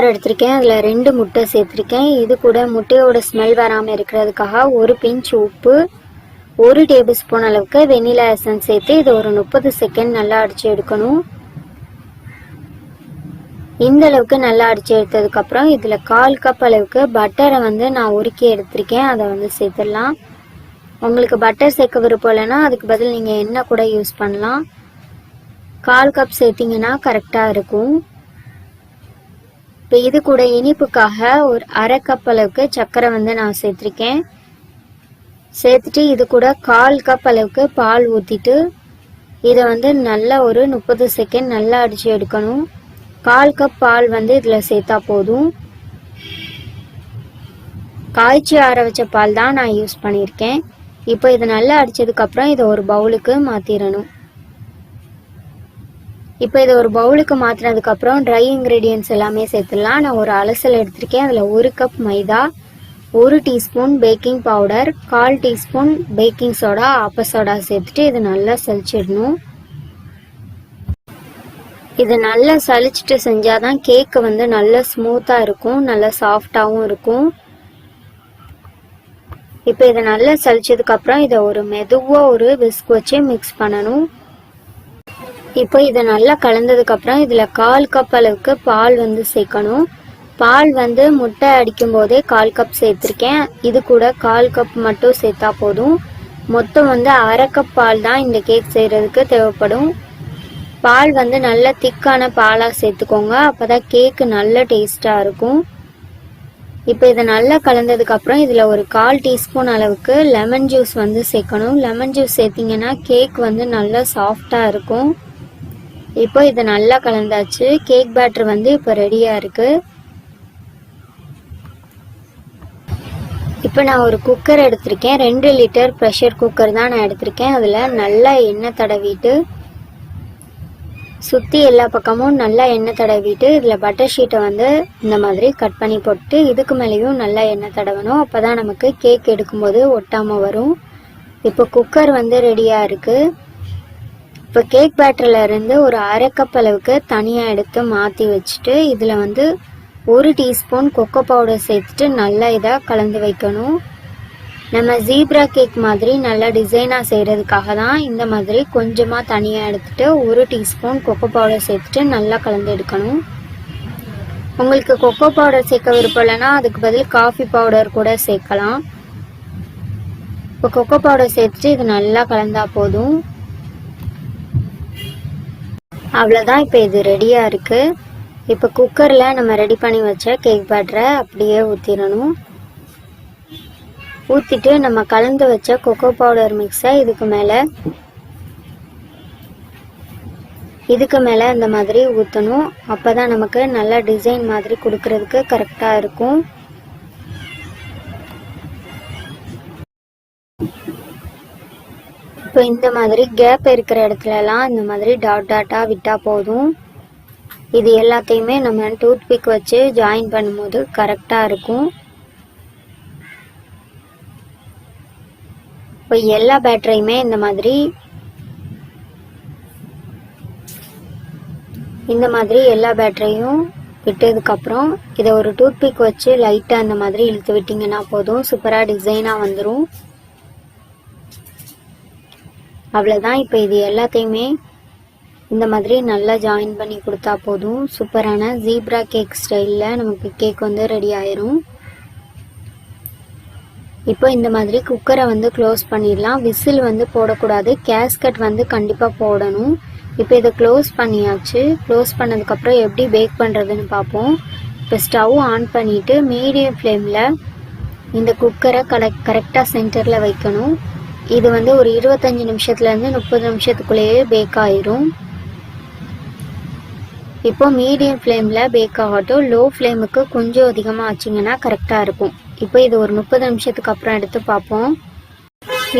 சாம்பார் எடுத்திருக்கேன் அதில் ரெண்டு முட்டை சேர்த்துருக்கேன். இது கூட முட்டையோட ஸ்மெல் வராமல் இருக்கிறதுக்காக ஒரு பிஞ்ச் உப்பு ஒரு டேபிள் ஸ்பூன் அளவுக்கு வெண்ணிலா எசன்ஸ் சேர்த்து இது ஒரு முப்பது செகண்ட் நல்லா அடித்து எடுக்கணும். இந்த அளவுக்கு நல்லா அடித்து எடுத்ததுக்கப்புறம் இதில் கால் கப் அளவுக்கு பட்டரை வந்து நான் உருக்கி எடுத்திருக்கேன். அதை வந்து சேர்த்துடலாம். உங்களுக்கு பட்டர் சேர்க்க விருப்பம் இல்லைன்னா அதுக்கு பதில் நீங்கள் எண்ணெய் கூட யூஸ் பண்ணலாம். கால் கப் சேர்த்திங்கன்னா கரெக்டாக இருக்கும். இப்போ இது கூட இனிப்புக்காக ஒரு அரை கப் அளவுக்கு சர்க்கரை வந்து நான் சேர்த்துருக்கேன். சேர்த்துட்டு இது கூட கால் கப் அளவுக்கு பால் ஊற்றிட்டு இதை வந்து நல்லா ஒரு முப்பது செகண்ட் நல்லா அடித்து எடுக்கணும். கால் கப் பால் வந்து இதில் சேர்த்தா போதும். காய்ச்சி ஆற வச்ச பால் தான் நான் யூஸ் பண்ணியிருக்கேன். இப்போ இது நல்லா அடித்ததுக்கப்புறம் இதை ஒரு பவுலுக்கு மாற்றிடணும் இப்போ இதை ஒரு பவுலுக்கு மாற்றினதுக்கப்புறம் ட்ரை இன்க்ரீடியன்ஸ் எல்லாமே சேர்த்துடலாம். நான் ஒரு அலசல் எடுத்திருக்கேன். அதில் ஒரு கப் மைதா ஒரு டீஸ்பூன் பேக்கிங் பவுடர் கால் டீஸ்பூன் பேக்கிங் சோடா ஆப்ப சோடா சேர்த்துட்டு இதை நல்லா சலிச்சிடணும் இது நல்லா சலிச்சிட்டு செஞ்சாதான் கேக்கு வந்து நல்லா ஸ்மூத்தாக இருக்கும். நல்லா சாஃப்டாகவும் இருக்கும். இப்போ இதை நல்லா சலிச்சதுக்கப்புறம் இதை ஒரு மெதுவாக ஒரு விஸ்க் வச்சு மிக்ஸ் பண்ணணும். இப்போ இதை நல்லா கலந்ததுக்கப்புறம் இதில் கால் கப் அளவுக்கு பால் வந்து சேர்க்கணும். பால் வந்து முட்டை அடிக்கும் போதே கால் கப் சேர்த்துருக்கேன். இது கூட கால் கப் மட்டும் சேர்த்தா போதும். மொத்தம் வந்து அரை கப் பால் தான் இந்த கேக் செய்கிறதுக்கு தேவைப்படும். பால் வந்து நல்ல திக்கான பாலாக சேர்த்துக்கோங்க. அப்போ தான் கேக்கு நல்ல டேஸ்ட்டாக இருக்கும். இப்போ இதை நல்லா கலந்ததுக்கப்புறம் இதில் ஒரு கால் டீஸ்பூன் அளவுக்கு லெமன் ஜூஸ் வந்து சேர்க்கணும். லெமன் ஜூஸ் சேர்த்திங்கன்னா கேக் வந்து நல்லா சாஃப்டாக இருக்கும். இப்போ இது நல்லா கலந்தாச்சு. கேக் பேட்டர் வந்து இப்போ ரெடியாக இருக்குது இப்போ நான் ஒரு குக்கர் எடுத்திருக்கேன். ரெண்டு லிட்டர் ப்ரெஷர் குக்கர் தான் நான் எடுத்திருக்கேன். அதில் நல்லா எண்ணெய் தடவிட்டு சுற்றி எல்லா பக்கமும் நல்லா எண்ணெய் தடவிட்டு இதில் பட்டர் ஷீட்டை வந்து இந்த மாதிரி கட் பண்ணி போட்டு இதுக்கு மேலேயும் நல்லா எண்ணெய் தடவணும். அப்போ தான் நமக்கு கேக் எடுக்கும்போது ஒட்டாமல் வரும். இப்போ குக்கர் வந்து ரெடியாக இருக்குது இப்போ கேக் பேட்டரில் இருந்து ஒரு அரை கப் அளவுக்கு தனியாக எடுத்து மாற்றி வச்சுட்டு இதில் வந்து ஒரு டீஸ்பூன் கொக்கோ பவுடர் சேர்த்துட்டு நல்லா இதாக கலந்து வைக்கணும். நம்ம ஜீப்ரா கேக் மாதிரி நல்லா டிசைனாக செய்கிறதுக்காக தான் இந்த மாதிரி கொஞ்சமாக தனியாக எடுத்துட்டு ஒரு டீஸ்பூன் கொக்கோ பவுடர் சேர்த்துட்டு நல்லா கலந்து எடுக்கணும். உங்களுக்கு கொக்கோ பவுடர் சேர்க்க விருப்பம் இல்லைன்னா அதுக்கு பதில் காஃபி பவுடர் கூட சேர்க்கலாம். இப்போ கொக்கோ பவுடர் சேர்த்துட்டு இது நல்லா கலந்தால் போதும். அவ்வளோதான் இப்போ இது ரெடியாக இருக்குது இப்போ குக்கரில் நம்ம ரெடி பண்ணி வச்ச கேக் பேட்டரை அப்படியே ஊற்றிடணும் ஊற்றிட்டு நம்ம கலந்து வச்ச கொக்கோ பவுடர் மிக்ஸை இதுக்கு மேலே இதுக்கு மேலே இந்த மாதிரி ஊற்றணும் அப்போ தான் நமக்கு நல்ல டிசைன் மாதிரி கொடுக்கறதுக்கு கரெக்டாக இருக்கும். இப்போ இந்த மாதிரி கேப் இருக்கிற இடத்துலலாம் இந்த மாதிரி டாட் டாட்டாக விட்டால் போதும். இது எல்லாத்தையுமே நம்ம டூத் பிக் வச்சு ஜாயின் பண்ணும்போது கரெக்டாக இருக்கும். இப்போ எல்லா பேட்டரியுமே இந்த மாதிரி இந்த மாதிரி எல்லா பேட்டரியும் விட்டதுக்கப்புறம் இதை ஒரு டூத் பிக் வச்சு லைட்டாக அந்த மாதிரி இழுத்து விட்டிங்கன்னா போதும். சூப்பராக டிசைனாக வந்துடும் அவ்வளோதான் இப்போ இது எல்லாத்தையுமே இந்த மாதிரி நல்லா ஜாயின் பண்ணி கொடுத்தா போதும். சூப்பரான ஜீப்ரா கேக் ஸ்டைலில் நமக்கு கேக் வந்து ரெடி ஆயிரும். இப்போ இந்த மாதிரி குக்கரை வந்து க்ளோஸ் பண்ணிடலாம். விசில் வந்து போடக்கூடாது. கேஸ்கட் வந்து கண்டிப்பாக போடணும். இப்போ இதை க்ளோஸ் பண்ணியாச்சு. க்ளோஸ் பண்ணதுக்கப்புறம் எப்படி பேக் பண்ணுறதுன்னு பார்ப்போம். இப்போ ஸ்டவ் ஆன் பண்ணிவிட்டு மீடியம் ஃப்ளேமில் இந்த குக்கரை கரெக்ட் கரெக்டாக சென்டரில் வைக்கணும். இது வந்து ஒரு இருபத்தஞ்சி நிமிஷத்துலேருந்து முப்பது நிமிஷத்துக்குள்ளேயே பேக் ஆயிரும். இப்போ மீடியம் ஃப்ளேமில் பேக் ஆகட்டும். லோ ஃப்ளேமுக்கு கொஞ்சம் அதிகமாக ஆச்சிங்கன்னா கரெக்டாக இருக்கும். இப்போ இது ஒரு முப்பது நிமிஷத்துக்கு அப்புறம் எடுத்து பார்ப்போம்.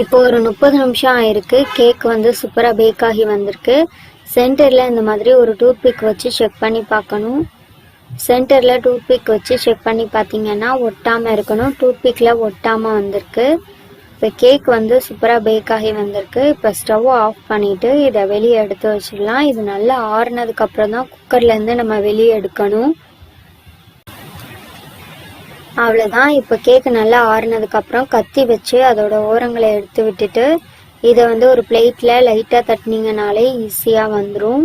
இப்போ ஒரு முப்பது நிமிஷம் ஆயிருக்கு. கேக் வந்து சூப்பராக பேக் ஆகி வந்திருக்கு. சென்டரில் இந்த மாதிரி ஒரு டூத் பிக் வச்சு செக் பண்ணி பார்க்கணும். சென்டரில் டூத் பிக் வச்சு செக் பண்ணி பார்த்தீங்கன்னா ஒட்டாமல் இருக்கணும். டூத் பிக்கில் ஒட்டாமல் வந்திருக்கு. இப்போ கேக் வந்து சூப்பராக பேக் ஆகி வந்திருக்கு. இப்போ ஸ்டவ் ஆஃப் பண்ணிவிட்டு இதை வெளியே எடுத்து வச்சிடலாம். இது நல்லா ஆறுனதுக்கப்புறம் தான் குக்கர்லேருந்து நம்ம வெளியே எடுக்கணும். அவ்வளோதான் இப்போ கேக் நல்லா ஆறுனதுக்கப்புறம் கத்தி வச்சு அதோட ஓரங்களை எடுத்து விட்டுட்டு இதை வந்து ஒரு பிளேட்டில் லைட்டாக தட்டினீங்கனாலே ஈஸியாக வந்துடும்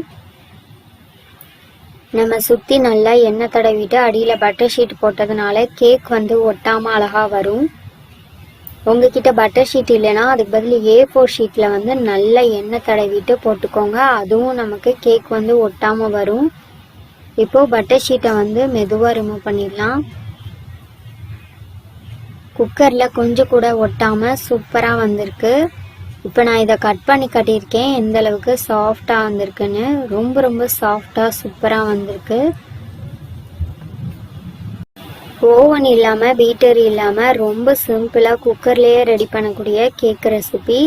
நம்ம சுற்றி நல்லா எண்ணெய் தடவிட்டு அடியில் பட்டர் ஷீட் போட்டதுனால கேக் வந்து ஒட்டாமல் அழகாக வரும். உங்ககிட்ட பட்டர் ஷீட் இல்லைன்னா அதுக்கு பதில் ஏ ஃபோர் ஷீட்டில் வந்து நல்லா எண்ணெய் தடவிட்டு போட்டுக்கோங்க. அதுவும் நமக்கு கேக் வந்து ஒட்டாமல் வரும். இப்போது பட்டர் ஷீட்டை வந்து மெதுவாக ரிமூவ் பண்ணிடலாம். குக்கரில் கொஞ்சம் கூட ஒட்டாமல் சூப்பராக வந்திருக்கு. இப்போ நான் இதை கட் பண்ணி கட்டியிருக்கேன். எந்த அளவுக்கு சாஃப்டாக வந்திருக்குன்னு. ரொம்ப ரொம்ப சாஃப்டாக சூப்பராக வந்திருக்கு. ஓவன் இல்லாமல் பீட்டர் இல்லாமல் ரொம்ப சிம்பிளாக குக்கர்லேயே ரெடி பண்ணக்கூடிய கேக் ரெசிபி